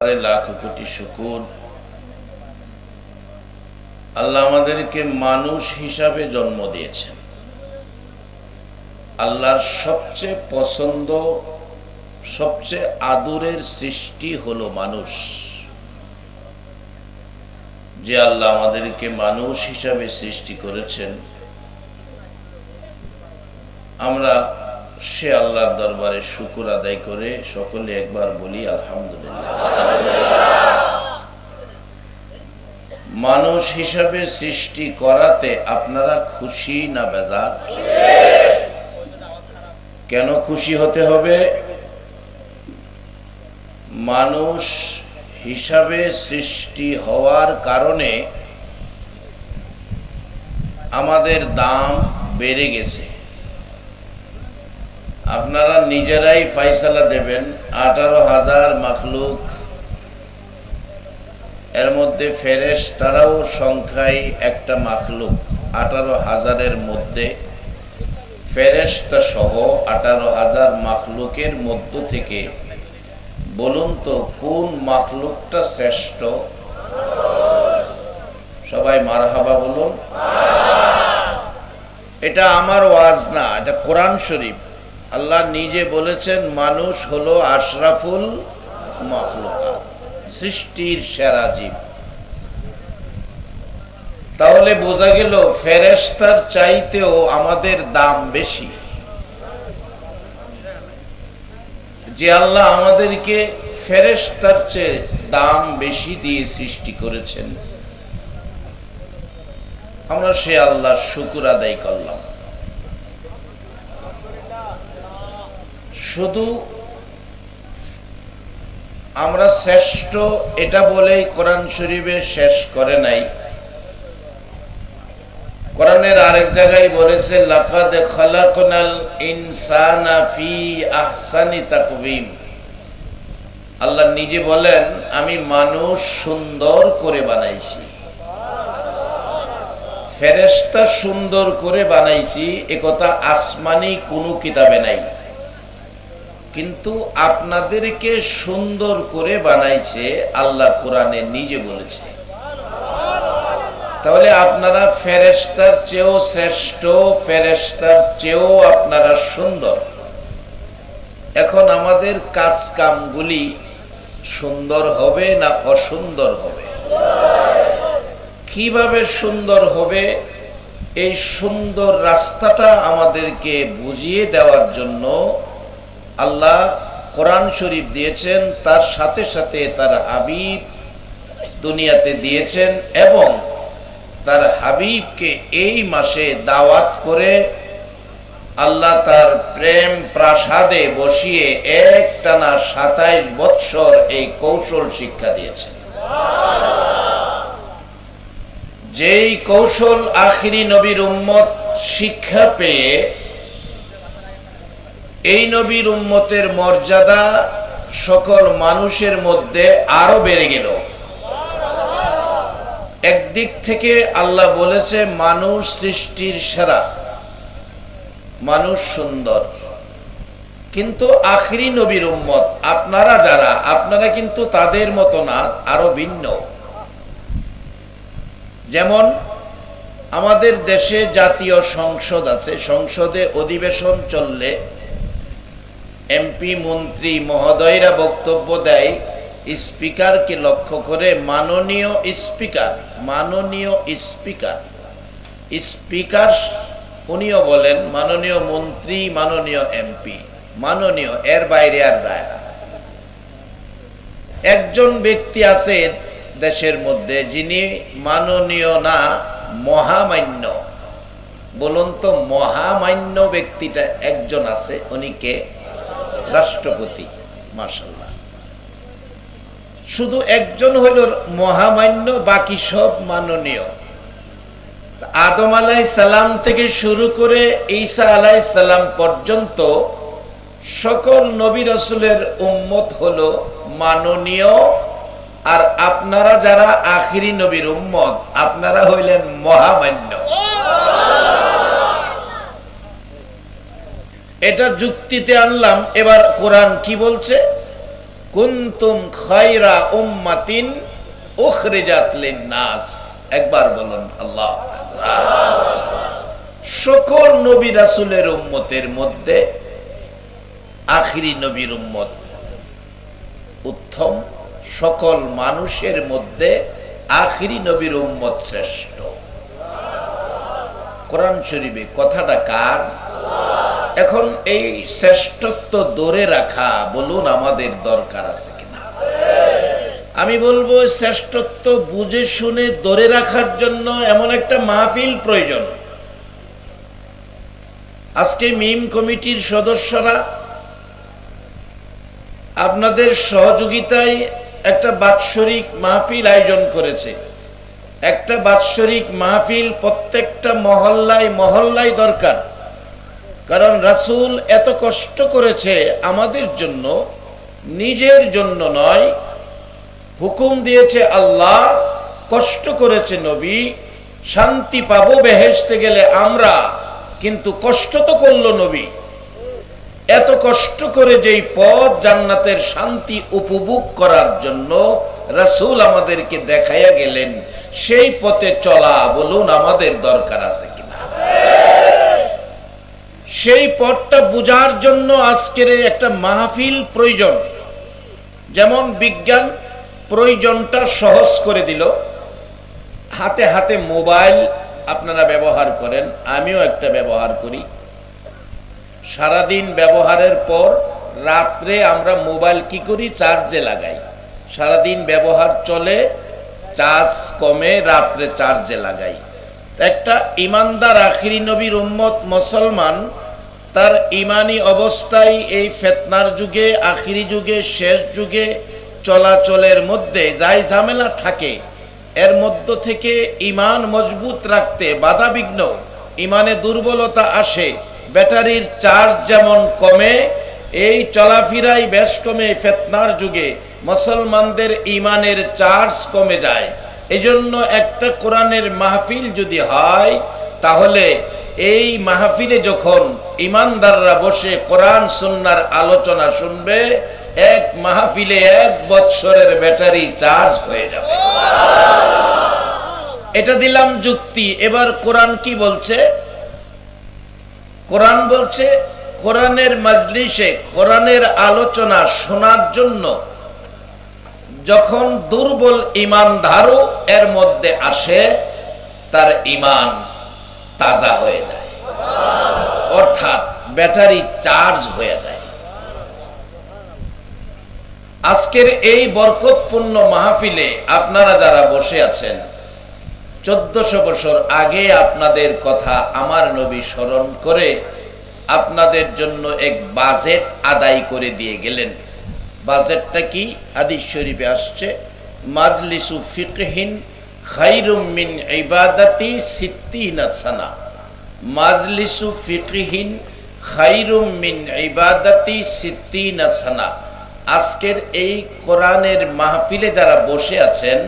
লাখ কোটি শুকুর আল্লাহ আমাদেরকে মানুষ হিসাবে জন্ম দিয়েছেন। আল্লাহর সবচেয়ে পছন্দ, সবচেয়ে আদরের সৃষ্টি হলো মানুষ। যে আল্লাহ আমাদেরকে মানুষ হিসাবে সৃষ্টি করেছেন। আমরা সে আল্লাহর দরবারে শুকুর আদায় করে সকলে একবার বলি, আলহামদুলিল্লাহ। মানুষ হিসাবে সৃষ্টি করাতে আপনারা খুশি না বেজার? কেন খুশি হতে হবে? মানুষ হিসাবে সৃষ্টি হওয়ার কারণে আমাদের দাম বেড়ে গেছে। আপনারা নিজেরাই ফাইসালা দেবেন। আঠারো হাজার মাখলুক। এর মধ্যে ফেরেশ তারাও সংখ্যায় একটা মাখলুক। আঠারো হাজারের মধ্যে ফেরেশতা সহ আঠারো হাজার মাখলুকের মধ্য থেকে। বলুন তো, কোন মাখলুকটা শ্রেষ্ঠ? সবাই মারহাবা বলুন। এটা আমার ওয়াজ না, এটা কোরআন শরীফ। আল্লাহ নিজে বলেছেন, মানুষ হলো আশরাফুল মখলুকা, সৃষ্টির সেরা জীব। তাহলে বোঝা গেল ফেরেস্তার চাইতেও আমাদের দাম বেশি। যে আল্লাহ আমাদেরকে ফেরেস্তার চেয়ে দাম বেশি দিয়ে সৃষ্টি করেছেন, আমরা সে আল্লাহ শুকুর আদায় করলাম। শুধু আমরা শ্রেষ্ঠ এটা বলেই কোরআন শরীফে শেষ করে নাই। কোরআনের আরেক জায়গায় বলেছে, লাকাদ খালাকনাল ইনসানা ফি আহসানি তাকবীম আল্লাহ নিজে বলেন, আমি মানুষ সুন্দর করে বানাইছি। ফেরেশতা সুন্দর করে বানাইছি একথা আসমানি কোনো কিতাবে নাই। কিন্তু আপনাদেরকে সুন্দর করে বানাইছে আল্লাহ কোরআনে নিজে বলেছে। তাহলে আপনারা ফেরেস্তার চেয়েও শ্রেষ্ঠ ফেরেস্তার চেয়েও আপনারা সুন্দর। এখন আমাদের কাজ কামগুলি সুন্দর হবে না অসুন্দর হবে? কীভাবে সুন্দর হবে? এই সুন্দর রাস্তাটা আমাদেরকে বুঝিয়ে দেওয়ার জন্য আল্লাহ কোরআন শরীফ দিয়েছেন, তার সাথে সাথে তার হাবিব দুনিয়াতে দিয়েছেন এবং তার হাবিবকে এই মাসে দাওয়াত করে আল্লাহ তার প্রেম প্রাসাদে বসিয়ে এক টানা সাতাইশ বৎসর এই কৌশল শিক্ষা দিয়েছেন। যেই কৌশল আখিরি নবীর উম্মত শিক্ষা পেয়ে এই নবীর উম্মতের মর্যাদা সকল মানুষের মধ্যে আরও বেড়ে গেল। একদিক থেকে আল্লাহ বলেছে, মানুষ সৃষ্টির সেরা, মানুষ সুন্দর। কিন্তু আখরি নবীর উম্মত, আপনারা যারা, আপনারা কিন্তু তাদের মতো না, আরও ভিন্ন। যেমন আমাদের দেশে জাতীয় সংসদ আছে, সংসদে অধিবেশন চললে এমপি মন্ত্রী মহোদয়রা বক্তব্য দেয়, স্পিকারকে লক্ষ্য করে মাননীয় স্পিকার মাননীয় স্পিকার। স্পিকার উনিও বলেন, মাননীয় মন্ত্রী, মাননীয় এমপি, মাননীয়, এর বাইরে আর যায় না। একজন ব্যক্তি আছে দেশের মধ্যে যিনি মাননীয় না, মহামান্য। বলুন তো, মহামান্য ব্যক্তিটা একজন আছে, উনি কে? রাষ্ট্রপতি মাসাল্লাহ শুধু একজন হইল মহামান্য, বাকি সব মাননীয়। আদম আলাই সালাম থেকে শুরু করে ঈসা আলাই সালাম পর্যন্ত সকল নবী রসুলের উম্মত হলো মাননীয়। আর আপনারা যারা আখিরি নবীর উম্মত, আপনারা হইলেন মহামান্য। এটা যুক্তিতে আনলাম, এবার কোরআন কি বলছে? কুনতুম খায়রা উম্মাতিন উখরিজাত লিন-নাস। একবার বলুন, আল্লাহ। সকল নবী রাসূলের উম্মতের মধ্যে আখিরি নবীর উম্মত উত্তম। সকল মানুষের মধ্যে আখিরি নবীর উম্মত শ্রেষ্ঠ। কোরআন শরীফে কথাটা কার? এখন এই শ্রেষ্ঠত্ব ধরে রাখা বলুন আমাদের দরকার আছে কিনা? আমি বলব শ্রেষ্ঠত্ব বুঝে শুনে ধরে রাখার জন্য এমন একটা মাহফিল প্রয়োজন। আজকে মিম কমিটির সদস্যরা আপনাদের সহযোগিতায় একটা বাৎসরিক মাহফিল আয়োজন করেছে। একটা বাৎসরিক মাহফিল প্রত্যেকটা মহল্লায় মহল্লায় দরকার। কারণ রাসূল এত কষ্ট করেছে আমাদের জন্য, নিজের জন্য নয়, হুকুম দিয়েছে আল্লাহ, কষ্ট করেছে নবী, শান্তি পাবো বেহেশতে গেলে আমরা, কিন্তু কষ্ট তো করল নবী। এত কষ্ট করে যেই পথ জান্নাতের শান্তি উপভোগ করার জন্য রাসূল আমাদেরকে দেখাইয়া গেলেন, সেই পথে চলা বলুন আমাদের দরকার আছে কিনা। সেই পথটা বুঝার জন্য আজকের একটা মাহফিল প্রয়োজন। যেমন বিজ্ঞান প্রয়োজনটা সহজ করে দিল। হাতে হাতে মোবাইল আপনারা ব্যবহার করেন, আমিও একটা ব্যবহার করি। সারাদিন ব্যবহারের পর রাত্রে আমরা মোবাইল কি করি? চার্জে লাগাই। সারাদিন ব্যবহার চলে, চার্জ কমে, রাত্রে চার্জে লাগাই। একটা ইমানদার আখিরি নবীর উম্মত মুসলমান তার ইমানি অবস্থায় এই ফেতনার যুগে, আখিরি যুগে, শেষ যুগে চলাচলের মধ্যে যাই ঝামেলা থাকে, এর মধ্য থেকে ইমান মজবুত রাখতে বাধা বিঘ্ন ইমানে দুর্বলতা আসে, ব্যাটারির চার্জ যেমন কমে, এই চলাফেরাই বেশ কমে ফেতনার যুগে, মুসলমানদের ইমানের চার্জ কমে যায়। এজন্য একটা কোরআনের মাহফিল যদি হয়, তাহলে এই মাহফিলে যখন ইমানদাররা বসে কোরআন, সুন্নার আলোচনা শুনবে, এক মাহফিলে এক বৎসরের ব্যাটারি চার্জ হয়ে যাবে। এটা দিলাম যুক্তি। এবার কোরআন কি বলছে? কোরআন বলছে, কোরআনের মাজলিসে কোরআনের আলোচনা শোনার জন্য যখন দুর্বল ইমানদারও এর মধ্যে আসে, তার ইমান তাজা হয়ে যায়। অর্থাৎ ব্যাটারি চার্জ হয়ে যায়। আজকের এই বরকতপূর্ণ মাহফিলে আপনারা যারা বসে আছেন, চোদ্দশো বছর আগে আপনাদের কথা আমার নবী স্মরণ করে আপনাদের জন্য এক বাজেট আদায় করে দিয়ে গেলেন। বাজেটটা কি? আদিস শরীফে আসছে, মাজলিসু ফিকহিন খাইরুম মিন ইবাদাতি সিত্তিনা সানা। মাজলিসু ফিকহিন খাইরুম মিন ইবাদাতি সিত্তিনা সানা। আজকের এই কোরআনের মাহফিলে যারা বসে আছেন,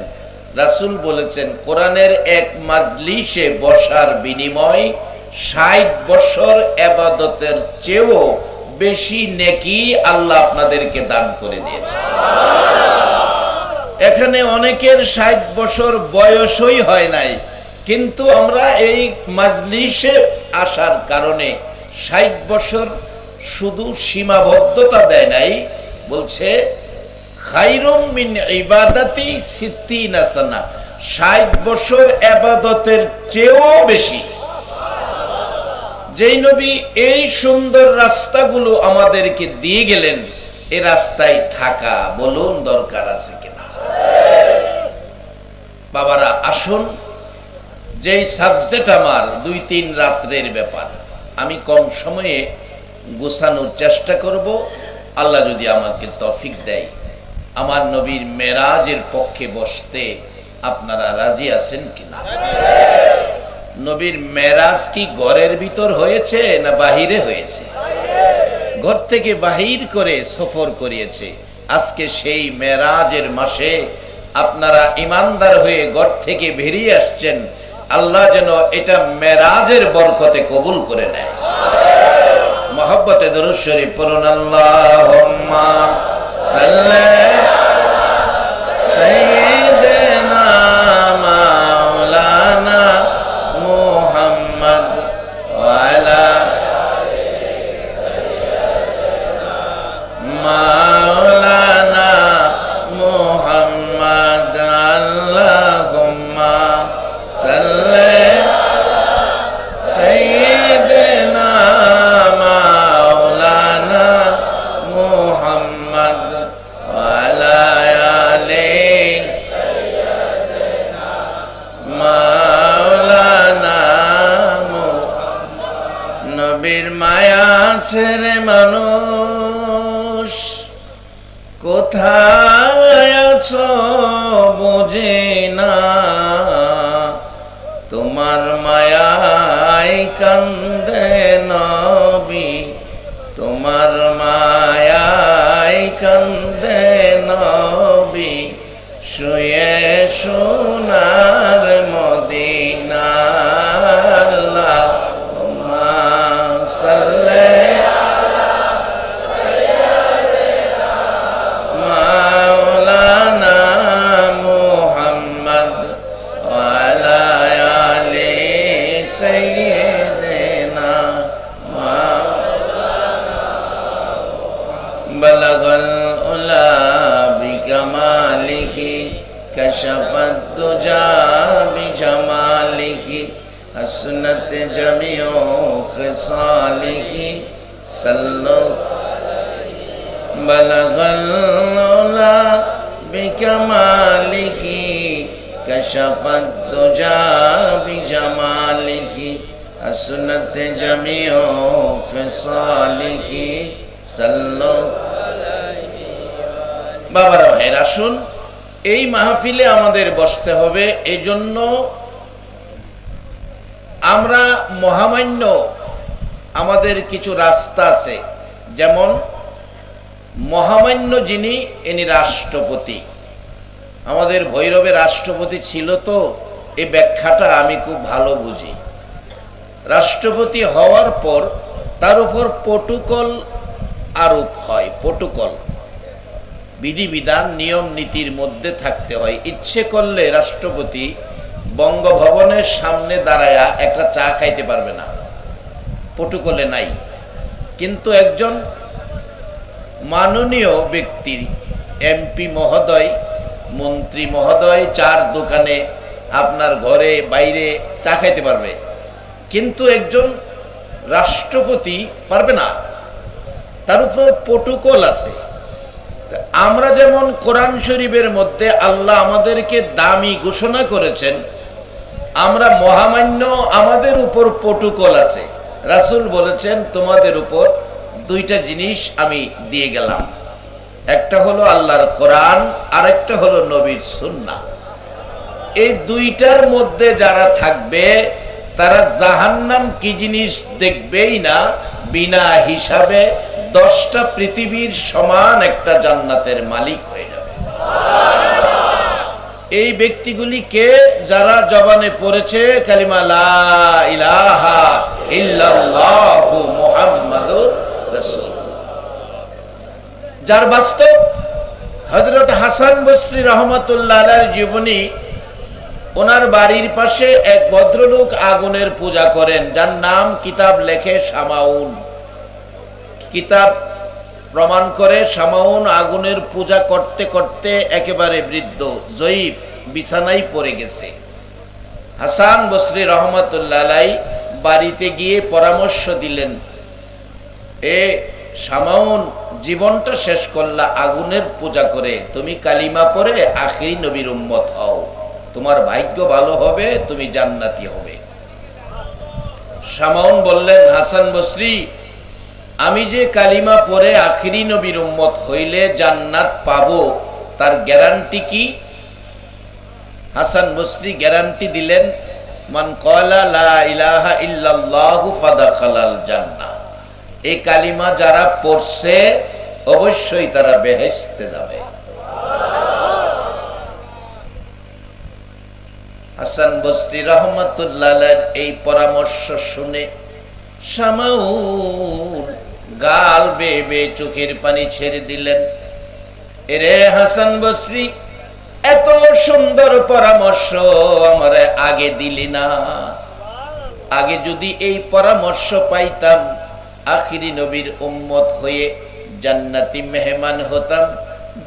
রাসূল বলেছেন, কোরআনের এক মাজলিসে বসার বিনিময় ষাট বছর এবাদতের চেয়েও বেশি নেকি আল্লাহ আপনাদেরকে দান করে দিয়েছে। এখানে অনেকের ষাট বছর বয়সই হয় নাই। কিন্তু আমরা এই মাজলিসে আসার কারণে ষাট বছর শুধু সীমাবদ্ধতা দেয় নাই, বলছে ষাট বছর এবাদতের চেয়েও বেশি। যেই নবী এই সুন্দর রাস্তাগুলো আমাদেরকে দিয়ে গেলেন, এ রাস্তায় থাকা বলুন দরকার আছে কিনা। বাবারা, আসুন যেই সাবজেক্ট আমার, দুই, তিন রাত্রের ব্যাপার। আমি কম সময়ে গোছানোর চেষ্টা করব। আল্লাহ যদি আমাকে তফিক দেয়। আমার নবীর মেরাজের পক্ষে বসতে আপনারা রাজি আছেন কিনা? নবীর মেরাজ কি ঘরের ভিতর হয়েছে না বাহিরে হয়েছে? ঘর থেকে বাহির করে সফর করিয়েছে। আজকে সেই মেরাজের মাসে আপনারা ইমানদার হয়ে ঘর থেকে বেরিয়ে আসছেন। আল্লাহ যেন এটা মেরাজের বরকতে কবুল করে নেয়। মহব্বতে দরুদ শরীফ আল্লাহ সাল্লাহ সাল্লে جميع خصاله صلوا বাবারা ভাইয়ের আসুন এই মাহফিলে আমাদের বসতে হবে এই জন্য আমরা মহামান্য আমাদের কিছু রাস্তা আছে যেমন মহামান্য যিনি ইনি রাষ্ট্রপতি আমাদের ভৈরবে রাষ্ট্রপতি ছিল তো এই ব্যাখ্যাটা আমি খুব ভালো বুঝি রাষ্ট্রপতি হওয়ার পর তার উপর প্রোটোকল আরোপ হয়, প্রোটোকল। বিধিবিধান, নিয়ম, নীতির মধ্যে থাকতে হয়। ইচ্ছে করলে রাষ্ট্রপতি বঙ্গভবনের সামনে দাঁড়ায়া একটা চা খাইতে পারবে না। প্রোটোকলে নাই। কিন্তু একজন মাননীয় ব্যক্তি এমপি মহোদয়, মন্ত্রী মহোদয়, চার দোকানে আপনার ঘরে বাইরে চা খাইতে পারবে। কিন্তু একজন রাষ্ট্রপতি পারবে না। তার উপর প্রোটোকল আছে। আমরা যেমন কোরআন শরীফের মধ্যে আল্লাহ আমাদেরকে দামি ঘোষণা করেছেন, আমরা মহামান্য আমাদের উপর প্রোটোকল আছে। রাসূল বলেছেন, তোমাদের উপর দুইটা জিনিস আমি দিয়ে গেলাম। একটা হলো আল্লাহর কোরআন আর একটা হলো নবীর সুন্নাহ। এই দুইটার মধ্যে যারা থাকবে তারা জাহান্নাম কি জিনিস দেখবেই না? বিনা হিসাবে দশটা পৃথিবীর সমান একটা জান্নাতের মালিক হয়ে যাবে। এই ব্যক্তিগুলি কে? যারা জবানে পড়েছে কালিমা ইলাহা যার বাস্তব হযরত হাসান বসরি রহমাতুল্লাহ জীবনী ওনার বাড়ির পাশে এক ভদ্রলোক আগুনের পূজা করেন, যার নাম কিতাব লেখে সামাউন। কিতাব প্রমাণ করে সামাউন আগুনের পূজা করতে করতে একেবারে বৃদ্ধ, জয়ীফ, বিছানায় পড়ে গেছে। হাসান বসরি রহমতুল্লাহ বাড়িতে গিয়ে পরামর্শ দিলেন, এ সামাউন, জীবনটা শেষ করলা, আগুনের পূজা করে, তুমি কালিমা পরে আখিরি নবীর উম্মত হও। তোমার ভাগ্য ভালো হবে, তুমি জান্নাতি হবে। সামাউন বললেন, হাসান বসরি, আমি যে কালিমা পরে আখিরি নবীর উম্মত হইলে জান্নাত পাবো, তার গ্যারান্টি কি? হাসান বসরি গ্যারান্টি দিলেন, মান কলা লা ইলাহা ইল্লাল্লাহু ফাদাখালাল জান্নাহ। এই কালিমা যারা পড়ছে, অবশ্যই তারা বেহেশতে যাবে। হাসান বসরি রহমতুল্লাহ এই পরামর্শ শুনে সামাউল গাল বেয়ে বেয়ে চোখের পানি ছেড়ে দিলেন। এরে হাসান বসরি এত সুন্দর পরামর্শ আমার আগে দিলি না। আগে যদি এই পরামর্শ পাইতাম, আখিরি নবীর উম্মত হয়ে জান্নাতি মেহমান হতাম।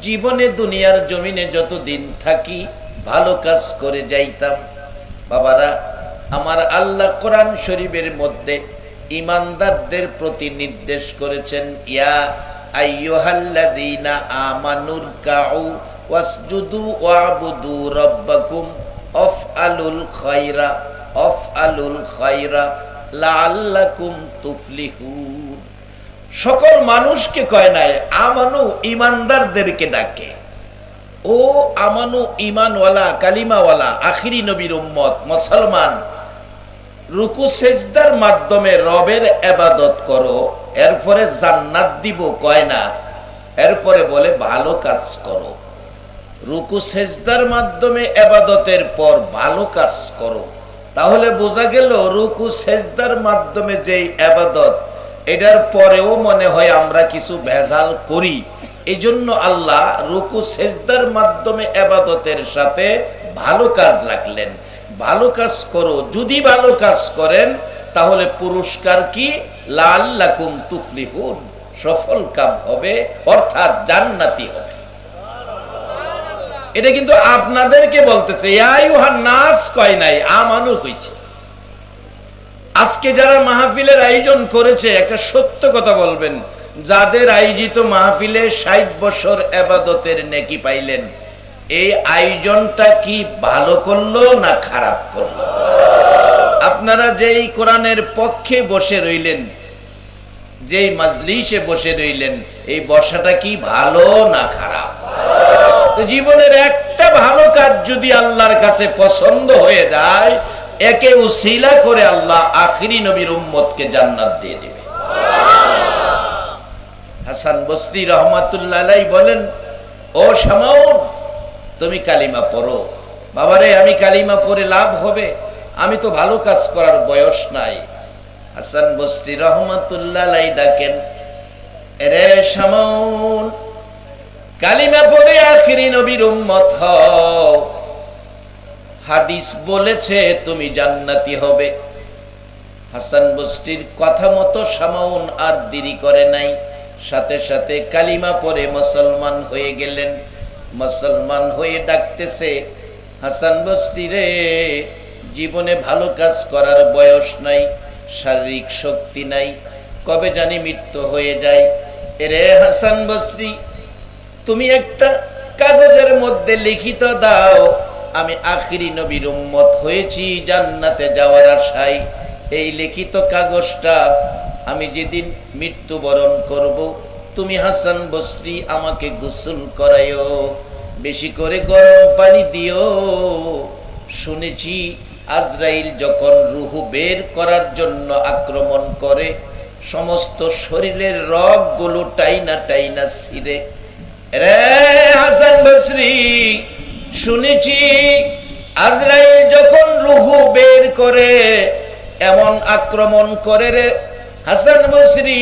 জীবনে দুনিয়ার জমিনে যতদিন থাকি ভালো কাজ করে যাইতাম। বাবারা, আমার আল্লাহ কোরআন শরীফের মধ্যে ইমানদারদের প্রতি নির্দেশ করেছেন, ইয়া আইয়ুহাল্লাযীনা আমানুর কাউ ওয়াসজুদু ওয়াবুদু রাব্বাকুম অফআলুল খায়রা অফআলুল খায়রা লাআল্লাকুম তুফলিহুন। সকল মানুষকে কয় নাই, আমানু ইমানদারদেরকে ডাকে। ও আমানু ইমানওয়ালা কালিমাওয়ালা, আখিরি নবীর উম্মত, মুসলমান। রুকু সেজদার মাধ্যমে রবের এবাদত করো, এরপরে জান্নাত দিব, কয় না? এরপরে বলে, ভালো কাজ করো। রুকু সেজদার মাধ্যমে এবাদতের পর ভালো কাজ করো। তাহলে বোঝা গেল, রুকু সেজদার মাধ্যমে যেই এবাদত, এটার পরেও মনে হয় আমরা কিছু ভেজাল করি। এই জন্য আল্লাহ রুকু, সেজদার মাধ্যমে এবাদতের সাথে ভালো কাজ রাখলেন। ভালো কাজ করো, যদি ভালো কাজ করেন, তাহলে পুরস্কার কি? লাল তুফলিহুন। সফল কাম হবে, অর্থাৎ জান্নাতি হবে। এটা কিন্তু আপনাদেরকে বলতেছে নাস কয় নাই, আমানু কইছে আজকে যারা মাহফিলের আয়োজন করেছে, একটা সত্য কথা বলবেন যাদের আয়োজিত মাহফিলে ষাট বছর এবাদতের নেকি পাইলেন, এই আয়োজনটা কি ভালো করল না খারাপ করল? আপনারা যেই কোরআনের পক্ষে বসে রইলেন, যেই মাজলিসে বসে রইলেন, এই বসাটা কি ভালো না খারাপ? জীবনের একটা ভালো কাজ যদি আল্লাহর কাছে পছন্দ হয়ে যায়, একে উসিলা করে আল্লাহ আখিরি নবীর উম্মতকে জান্নাত দিয়ে দেবে। হাসান বস্তি রহমাতুল্লাহ বলেন, ও শামাউন, তুমি কালিমা পড়ো। বাবারে, আমি কালিমা পড়ে লাভ হবে। আমি তো ভালো কাজ করার বয়স নাই। হাসান বস্তি রহমাতুল্লাহ ডাকেন, এরে শামাউন, কালিমা পড়ে আখিরি নবীর উম্মত হও। হাদিস বলেছে তুমি জান্নাতি হবে। হাসান বস্তির কথা মতো সামাউন আর দেরি করে নাই। সাথে সাথে কালিমা পরে মুসলমান হয়ে গেলেন। মুসলমান হয়ে ডাকতেছে, হাসান বস্তি রে, জীবনে ভালো কাজ করার বয়স নাই, শারীরিক শক্তি নাই, কবে জানি মৃত্যু হয়ে যায়। এরে হাসান বস্তি, তুমি একটা কাগজের মধ্যে লিখিত দাও, আমি আখিরি নবীর উম্মত হয়েছি জান্নাতে যাওয়ার আশায়। এই লিখিত কাগজটা আমি যেদিন মৃত্যুবরণ করব, তুমি হাসান বসরি আমাকে গোসল করাইও বেশি করে গরম পানি দিও শুনেছি আজরাইল যখন রুহু বের করার জন্য আক্রমণ করে, সমস্ত শরীরের রগগুলো টাইনা টাইনা ছিঁড়ে। রে হাসান বসরি, শুনেছি আজরাইল যখন রুহু বের করে, এমন আক্রমণ করে রে হাসান বসরি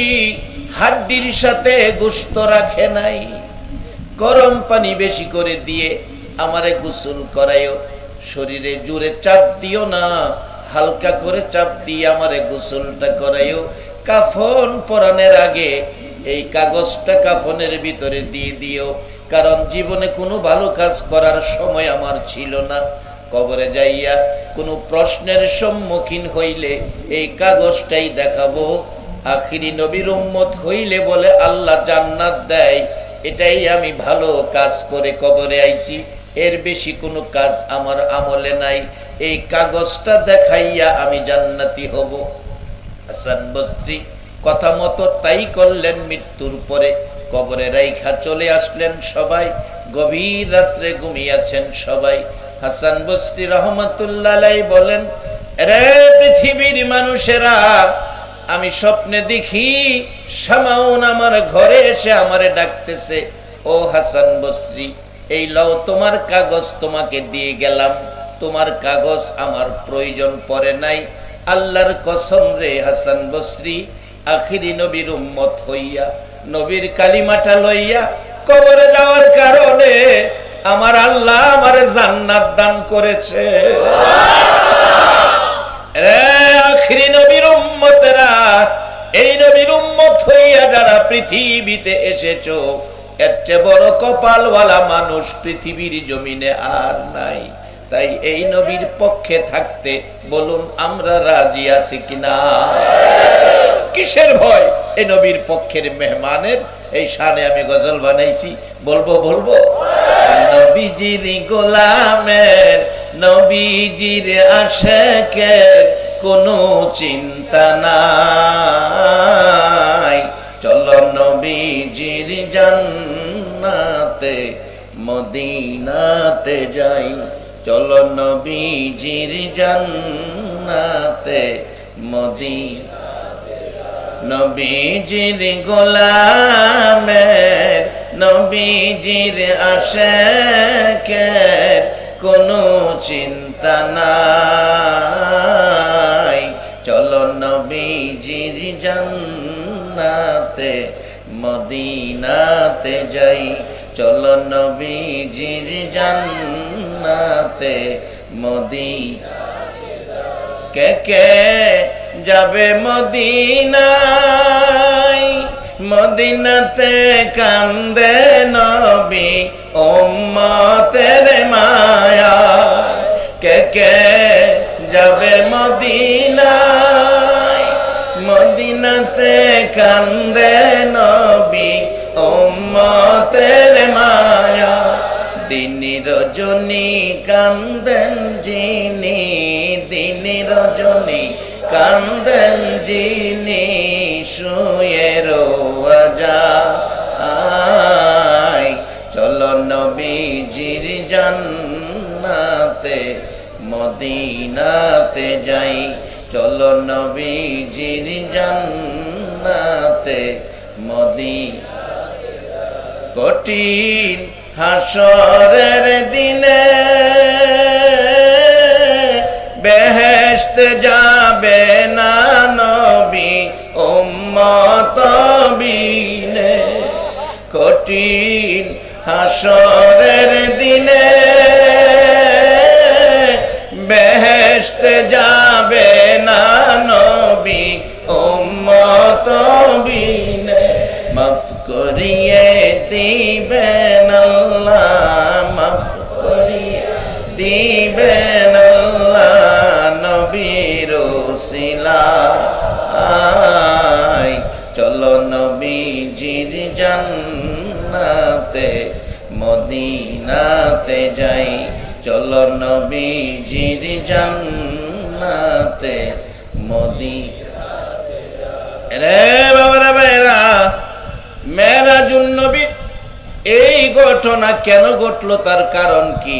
হাড্ডির সাথে গোস্ত রাখে নাই। গরম পানি বেশি করে দিয়ে আমারে গোসল করায়ও শরীরে জোরে চাপ দিও না, হালকা করে চাপ দিয়ে আমারে গোসলটা করায়ও। কাফন পরানের আগে এই কাগজটা কাফনের ভিতরে দিয়ে দিও, কারণ জীবনে কোনো ভালো কাজ করার সময় আমার ছিল না। কবরে যাইয়া কোনো প্রশ্নের সম্মুখীন হইলে এই কাগজটাই দেখাবো। আখিরি নবীর উম্মত হইলে বলে আল্লাহ জান্নাত দেয়। এটাই আমি ভালো কাজ করে কবরে আইছি। এর বেশি কোনো কাজ আমার আমলে নাই। এই কাগজটা দেখাইয়া আমি জান্নাতি হব। হাসান বস্ত্রী, কথা মতো তাই করলেন মৃত্যুর পরে। কবরে রাইখা চলে আসলেন সবাই। গভীর রাত্রে ঘুমিয়েছেন সবাই। হাসান বস্তি রহমতুল্লাহ বলেন রে পৃথিবীর মানুষেরা, আমি স্বপ্নে দেখি সামাউন আমার ঘরে এসে আমারে ডাকতেছে, ও হাসান বস্রি এই লও তোমার কাগজ তোমাকে দিয়ে গেলাম, তোমার কাগজ আমার প্রয়োজন পড়ে নাই, আল্লাহর কসম রে হাসান বস্রি আখিরি নবীর উম্মত হইয়া, নবীর কালিমাটা লইয়া কবরে যাওয়ার কারণে আমার আল্লাহ আমার জান্নাত দান করেছে। এই নবীর উম্মত হইয়া যারা পৃথিবীতে এসেছ, এর চেয়ে বড় কপালওয়ালা মানুষ পৃথিবীর জমিনে আর নাই। তাই এই নবীর পক্ষে থাকতে বলুন, আমরা রাজি আছি কিনা? কিসের ভয়? এই নবীর পক্ষের মেহমানের এই শানে আমি গজল বানাইছি। বলব বলব? নবীজির গোলামের, নবীজির আশেকের কোনো চিন্তা নাই। চলো নবীজির জান্নাতে, মদিনাতে যাই। চলো নবীজির জান্নাতে মদিনা নবীজির গোলামের, নবীজির আশেকের কোনো চিন্তা নাই। চলো নবীজির জান্নাতে, মদিনাতে যাই। চলো নবীজির জান্নাতে মদিনা কে কে যাবে মদিনায়। মদিনাতে কান্দে নবী উম্মতের মায়া। কে কে যাবে মদিনায়? মদিনাতে কান্দে নবী উম্মতের মায়া। দিনী রজনী কান্দেন যিনি দিনী রজনী কান্দেন যিনি শুয়ে রোজা আয়। চলো নবীজির জান্নাতে, মদিনাতে যাই। চলো নবীজির জান্নাতে, মদিনা কঠিন হাসরের দিনে বেহেশত যাবে না নবী উম্মত বিনে কঠিন হাসরের জান্নাতে মদি রে বাবারা ভাইরা এই ঘটনা কেন ঘটলো? তার কারণ কি?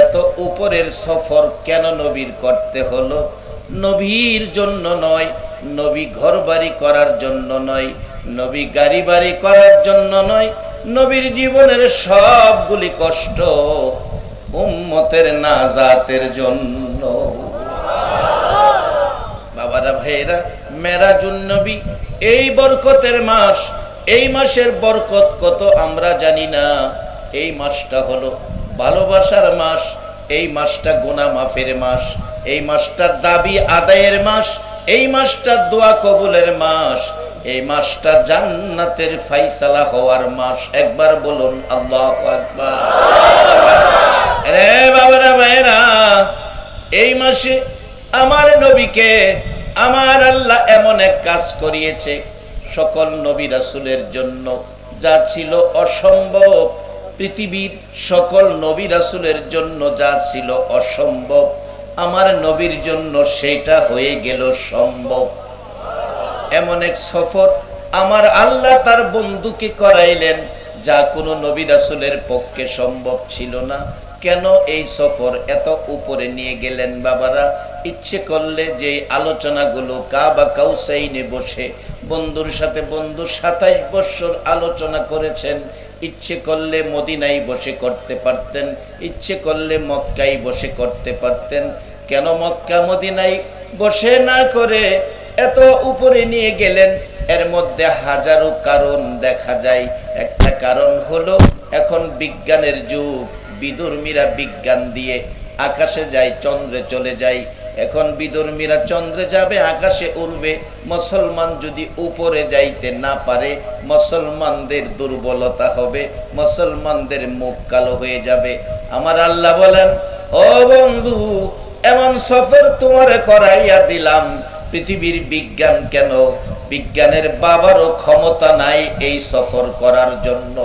এত উপরের সফর কেন নবীর করতে হলো? নবীর জন্য নয়, নবী ঘর বাড়ি করার জন্য নয়, নবী গাড়ি বাড়ি করার জন্য নয়, নবীর জীবনের সবগুলি কষ্ট উম্মতের নাজাতের জন্য। বাবারা ভাইয়েরা মেরাজুন নবী, এই বরকতের মাস, এই মাসের বরকত কত আমরা জানি না। এই মাসটা হলো ভালোবাসার মাস, এই মাসটা গোনা মাফের মাস, এই মাসটা দাবি আদায়ের মাস, এই মাসটা দোয়া কবুলের মাস, এই মাসটা জান্নাতের ফাইসালা হওয়ার মাস। একবার বলুন, আল্লাহ রে বাবারা, ভাইয়েরা, এই মাসে আমার নবীকে আমার আল্লাহ এমন এক কাজ করিয়েছে। সকল নবী রাসুলের জন্য যা ছিল অসম্ভব, পৃথিবীর সকল নবী রাসুলের জন্য যা ছিল অসম্ভব, আমার নবীর জন্য সেটা হয়ে গেল সম্ভব। এমন এক সফর আমার আল্লাহ তার বন্ধুকে করাইলেন, যা কোনো নবী রাসুলের পক্ষে সম্ভব ছিল না। কেন এই সফর? এত উপরে নিয়ে গেলেন বাবারা। ইচ্ছে করলে যে আলোচনাগুলো কা বা কাউসাইনে বসে, বন্ধুর সাথে বন্ধু সাতাইশ বৎসর আলোচনা করেছেন, ইচ্ছে করলে মদিনায় বসে করতে পারতেন, ইচ্ছে করলে মক্কাই বসে করতে পারতেন। কেন মক্কা মদিনায় বসে না করে এত উপরে নিয়ে গেলেন? এর মধ্যে হাজারো কারণ দেখা যায়। একটা কারণ হলো, এখন বিজ্ঞানের যুগ। বিদুর্মীরা বিজ্ঞান দিয়ে আকাশে যায়, চন্দ্রে চলে যায়। এখন বিদর্মীরা চন্দ্রে যাবে, আকাশে উড়বে। মুসলমান যদি উপরে যাইতে না পারে, মুসলমানদের দুর্বলতা হবে, মুসলমানদের মুখ কালো হয়ে যাবে। আমার আল্লাহ বলেন, ও বন্ধু, এমন সফর তোমারে করাইয়া দিলাম। পৃথিবীর বিজ্ঞান কেন? বিজ্ঞানের বাবারও ক্ষমতা নাই এই সফর করার জন্য।